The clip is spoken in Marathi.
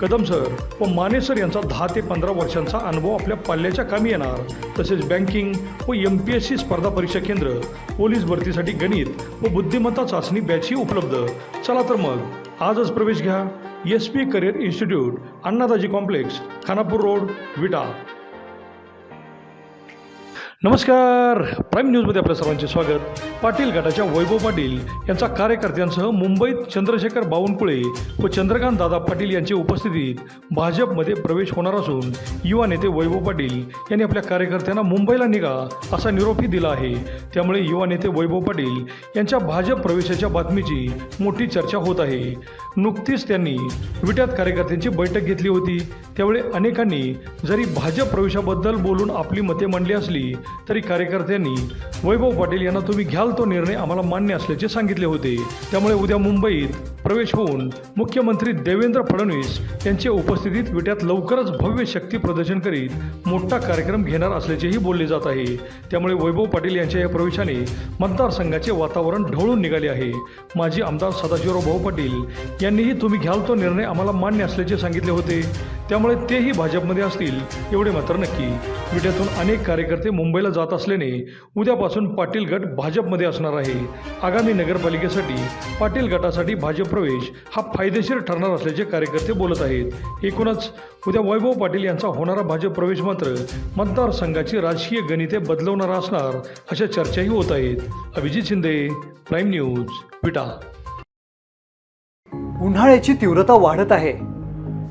Kadam sir व माने सर यांचा दहा ते पंधरा वर्षांचा अनुभव आपल्या पाल्याच्या कामी येणार. तसेच बँकिंग व एम पी एस सी स्पर्धा परीक्षा केंद्र पोलीस भरतीसाठी गणित व बुद्धिमत्ता चाचणी बॅचही उपलब्ध. चला तर मग आजच प्रवेश घ्या. S P career institute Annadaji complex Khanapur road Vita. नमस्कार. प्राईम न्यूजमध्ये आपल्या सर्वांचे स्वागत. पाटील गटाच्या वैभव पाटील यांचा कार्यकर्त्यांसह मुंबईत चंद्रशेखर बावनकुळे व चंद्रकांत दादा पाटील यांच्या उपस्थितीत भाजपमध्ये प्रवेश होणार असून युवा नेते वैभव पाटील यांनी आपल्या कार्यकर्त्यांना मुंबईला निघा असा निरोपही दिला आहे. त्यामुळे युवा नेते वैभव पाटील यांच्या भाजप प्रवेशाच्या बातमीची मोठी चर्चा होत आहे. नुकतीच त्यांनी विट्यात कार्यकर्त्यांची बैठक घेतली होती. त्यावेळी अनेकांनी जरी भाजप प्रवेशाबद्दल बोलून आपली मते मांडली असली तरी कार्यकर्त्यांनी वैभव पाटील यांना तुम्ही घ्या काल तो निर्णय आम्हाला मान्य असल्याचे सांगितले होते. त्यामुळे उद्या मुंबईत प्रवेश होऊन मुख्यमंत्री देवेंद्र फडणवीस यांच्या उपस्थितीत विट्यात लवकरच भव्य शक्ती प्रदर्शन करीत मोठा कार्यक्रम घेणार असल्याचेही बोलले जात आहे. त्यामुळे वैभव पाटील यांच्या या प्रवेशाने मतदारसंघाचे वातावरण ढवळून निघाले आहे. माजी आमदार सदाशिवराव भाऊ पाटील यांनीही तुम्ही घ्याल तो निर्णय आम्हाला मान्य असल्याचे सांगितले होते. त्यामुळे तेही भाजपमध्ये असतील एवढे मात्र नक्की. विट्यातून अनेक कार्यकर्ते मुंबईला जात असल्याने उद्यापासून पाटील गट भाजपमध्ये असणार आहे. आगामी नगरपालिकेसाठी पाटील गटासाठी भाजप प्रवेश हा फायदेशीर ठरणार असल्याचे कार्यकर्ते बोलत आहेत. एकूणच उद्या वैभव पाटील यांचा होणारा भाजप प्रवेश मात्र मतदारसंघाची राजकीय गणिते बदलवणारा असणार अशा चर्चाही होत आहेत. Abhijit Shinde prime news Vita. उन्हाळ्याची तीव्रता वाढत आहे.